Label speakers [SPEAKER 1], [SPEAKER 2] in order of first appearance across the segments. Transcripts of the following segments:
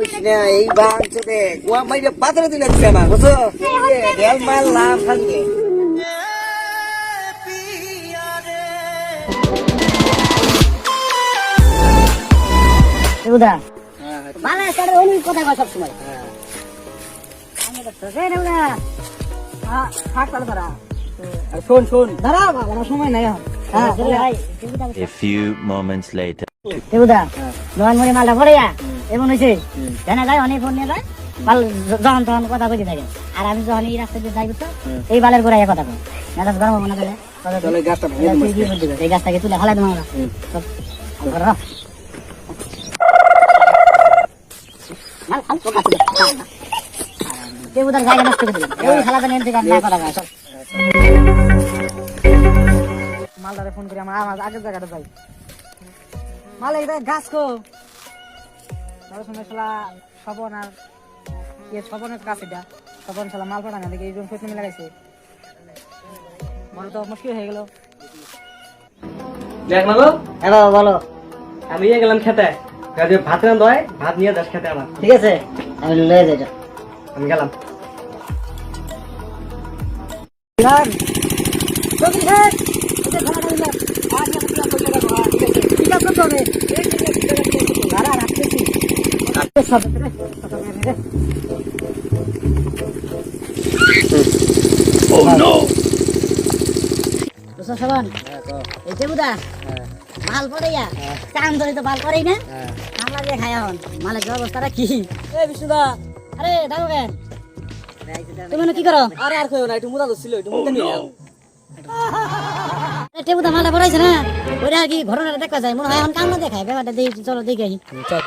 [SPEAKER 1] এই বাংছে দেখ ও মাইরে পাথরে দিলে আমার বুঝছ? ঢেল মাল লাভ থাকবে
[SPEAKER 2] দেবুদা ভালো আছে অনেক কথা কয় সব সময় থাক তাহলে তারা
[SPEAKER 1] শোন শোন।
[SPEAKER 2] দাঁড়া বাবা সময় নাই হ্যাঁ ভাই
[SPEAKER 3] A few moments later.
[SPEAKER 2] দেবুদা নয় মনে মালটা পড়ে যা এমন হয়েছে জানা যায় অনেক ফোন নিয়ে যায় বাল যখন তখন কথা বলতে থাকে। আর আমি যখন এই রাস্তা দিয়ে যাই বুঝছ এই বালের গোড়ায় কথা কই গরম না বলতে পারবি? এই গাছটাকে তুলে হালাই দেবো আমরা। সব ঘরে রাখ। মাল খাল, তো কাটি দে। দেবুদার জায়গা নষ্ট করে দিলাম। এই খেলাটা নিয়ে থেকে না করা যায় মালদারে ফোন করি আমার আমার আগের জায়গাটা যাই। মাল এটা গাছ কো তার সময় শালা স্বপন আর ইয়ে স্বপনের কাছে এটা। স্বপন শালা মাল পাঠানো দেখি এই রুম ফেসে লাগাইছে বড় তো মুশকিল হয়ে গেল।
[SPEAKER 4] দেখ মাগো
[SPEAKER 2] হ্যাঁ বাবা বলো।
[SPEAKER 4] আমি ইয়ে গেলাম খেতে। কাজে ভাত রান্ধ হয় ভাত নিয়ে যাস খেতে আমার
[SPEAKER 2] ঠিক আছে আমি লয়ে যাই যা।
[SPEAKER 4] আমি গেলাম।
[SPEAKER 2] চৌধুরী সাহেব, মাল পড়ে যা কাম ধরে তো মাল পড়েই না। আমরা দিয়ে খাই এখন মালের যে অবস্থাটা কি? বিষ্ণুদা। আরে দাঁড়ো তুমি কি করো?
[SPEAKER 1] আরে আর কইও না একটু মুদা ছিল একটু মুদা নিয়ে
[SPEAKER 2] টেবুটা মালটা পড়াইছে না। ওইটা কি ঘটনাটা দেখা যায় মনে হয় এখন কামনা দেখায় ব্যাপারটা দেখি চলো দেখে আসি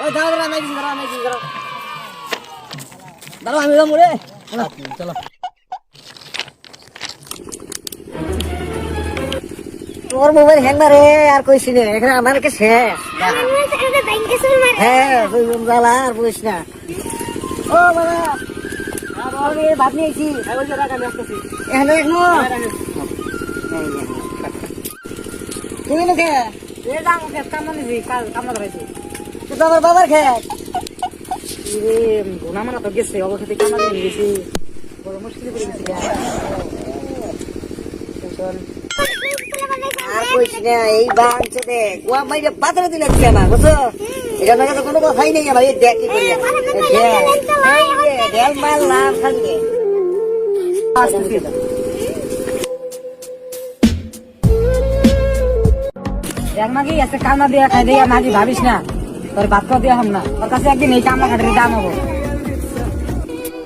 [SPEAKER 1] ওই দাঁড়া দাঁড়া আমি দাঁড়া আমি দাঁড়া দাঁড়া আমি যাব রে। চলো।
[SPEAKER 2] তোর মোবাইল হ্যাং না রে আর কইছি রে এখানে আমার কে শেষ। হ্যাঁ জ্বালা আর বলিস না। ও বাবা। আমি ভাত নিয়েছি
[SPEAKER 1] ওই যে রাখ আমি আসতেছি।
[SPEAKER 2] এখানে এখনও তুমি লোকে
[SPEAKER 1] এ দাম ওকে কামনা দিছি কাল কামনা ধরাইছি।
[SPEAKER 2] তুই তো আমার বাবার খেত
[SPEAKER 1] রে গোনা মানা তো গেছে অবশেষে কামনা দিয়ে গেছি বড় মুশকিল গেছি
[SPEAKER 2] আর কইস না এই বাংছে দেখ ও মাইরে পাথরে দিলে দিছে আমার বুঝছ? এটা নাকি তো কোনো কথাই নেই আমার এই দেখ কি করি। দেখ মাল লাভ থাকবে
[SPEAKER 1] কামনা দিয়ে খাই দিয়ে নাকি ভাবিস না। তোর ভাত খাওয়া দিয়ে হম না। তোর কাছে একদিন এই কামনা খাটের দাম হব।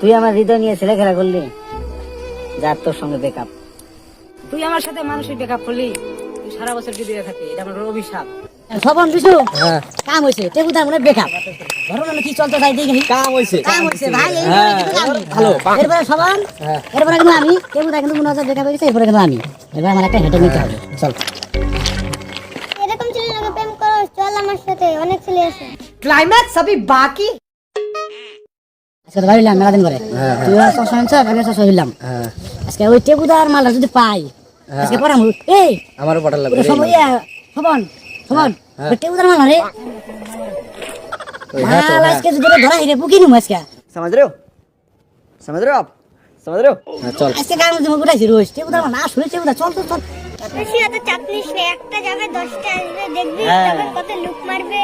[SPEAKER 2] তুই আমার হৃদয় নিয়ে ছেলে খেলা করলি যার তোর সঙ্গে বেকআপ
[SPEAKER 1] তুই আমার সাথে মানুষের বেকআপ করলি তুই সারা বছর যদি থাকি এটা আমার অভিশাপ
[SPEAKER 2] সবন বিশু কাম হয়েছে টেবুদার মনে কি চলতে চাই দেখি
[SPEAKER 1] কাম হইছে
[SPEAKER 2] কাম হয়েছে ভাই ভালো এরপরে সবান এরপরে কিন্তু আমি। কিন্তু মনে হচ্ছে হয়ে গেছে এরপরে কিন্তু আমি। এবার আমার একটা হেঁটে নিতে হবে। চল।
[SPEAKER 5] আমার সাথে অনেক ছেলে আছে।
[SPEAKER 1] ক্লাইম্যাক্স সবই বাকি?
[SPEAKER 2] আজকে বাড়ি মেলা দিন করে তুই সবসময় সব আমি সবসময় হইলাম হ্যাঁ। আজকে ওই টেকুদার মালটা যদি পাই হ্যাঁ। আজকে পরে এই
[SPEAKER 1] আমারও পটার
[SPEAKER 2] লাগবে সবাই সবন সবন ওই টেকুদার মাল রে। হ্যাঁ আজকে যদি ধরা হিরে পুকি নিম আজকে।
[SPEAKER 1] সমাজ রে সমাজ রে সমাজ রে চল।
[SPEAKER 2] আজকে গান মধ্যে মুখ উঠাইছি রোজ। মাল না শুনে টেকুদার চল চল চল।
[SPEAKER 5] বেশি অত চাপ নিস না একটা যাবে দশটা আসবে দেখবি তারপর কত লুক মারবে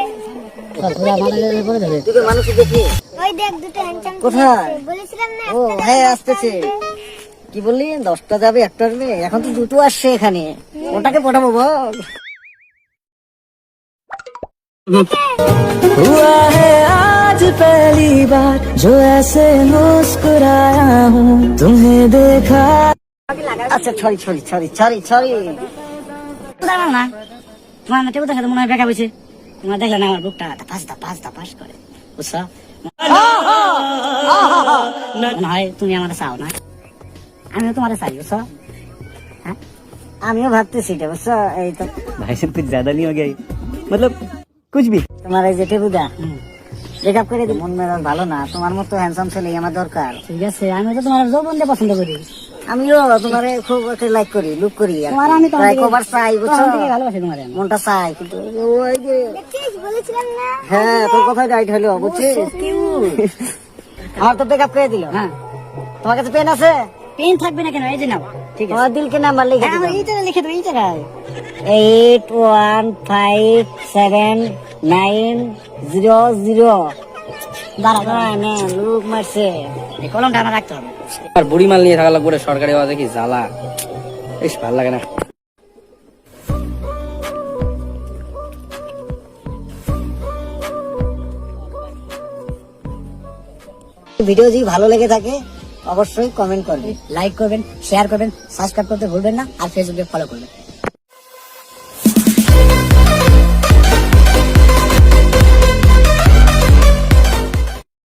[SPEAKER 2] চল পুরা মাল করে দেবে
[SPEAKER 1] তুই মানুষ দেখি
[SPEAKER 5] ওই দেখ দুটো হ্যান্ডসাম
[SPEAKER 2] কোথায়?
[SPEAKER 5] বলেছিলাম না
[SPEAKER 2] ও
[SPEAKER 5] একটা
[SPEAKER 2] হ্যাঁ
[SPEAKER 5] যাবে,
[SPEAKER 2] আসতেছে
[SPEAKER 5] দশটা
[SPEAKER 2] কি বললি দশটা যাবে একটা আসবে এখন তো দুটো আসছে এখানে ওটাকে পাঠাবো বল
[SPEAKER 6] हुआ है आज पहली बार जो ऐसे मुस्कुराया हूँ तुम्हें देखा
[SPEAKER 2] আচ্ছা sorry sorry sorry sorry sorry দাঁড়াও না। তোমার টেবু মনে হয় বেকা তোমার দেখলে না আমার বুকটা। পাস দা পাস করে। বুঝছ? মনে হয় তুমি আমার চাও না। আমিও তোমার চাই বুঝছ? হ্যাঁ? আমিও ভাবতেছি এটা বুঝছ? এই তো।
[SPEAKER 4] ভাই সব তুই জাদা নিয়ে গে মতলব কুছ ভি
[SPEAKER 2] তোমার এই যে টেবুদা করে দিই মন মেজাজ ভালো না? তোমার মতো হ্যান্ডসাম ছেলে আমার দরকার। ঠিক আছে আমি তো তোমার যৌবন দিয়ে পছন্দ করি।
[SPEAKER 1] আমিও তোমারে খুব একটা লাইক করি লুক করি
[SPEAKER 2] তোমার আমি
[SPEAKER 1] চাই বুঝছ?
[SPEAKER 2] ভালোবাসি তোমার
[SPEAKER 1] মনটা চাই কিন্তু ওই যে
[SPEAKER 5] বলেছিলাম না।
[SPEAKER 1] হ্যাঁ তোর কথাই রাইট হলো বুঝছিস? আমার তো বেকআপ করে দিল?
[SPEAKER 2] হ্যাঁ।
[SPEAKER 1] তোমার কাছে পেন আছে?
[SPEAKER 2] পেন থাকবে না কেন? এই যে নাও। ঠিক আছে।
[SPEAKER 1] তোমার দিলকে নাম্বার লিখে
[SPEAKER 2] হ্যাঁ, আমার এই জায়গায় লিখে দেবো এই জায়গায়।
[SPEAKER 1] Eight one five seven
[SPEAKER 2] nine zero
[SPEAKER 1] zero look মারছে।
[SPEAKER 2] এই কলমটা রাখতে হবে।
[SPEAKER 4] আর বুড়ি মাল নিয়ে থাকা লাগবে সরকারি কি জ্বালা? বেশ ভালো লাগে না।
[SPEAKER 1] ভিডিও যদি ভালো লেগে থাকে অবশ্যই কমেন্ট করবে
[SPEAKER 2] লাইক করবেন শেয়ার করবেন সাবস্ক্রাইব করতে ভুলবেন না আর ফেসবুকে ফলো করবেন।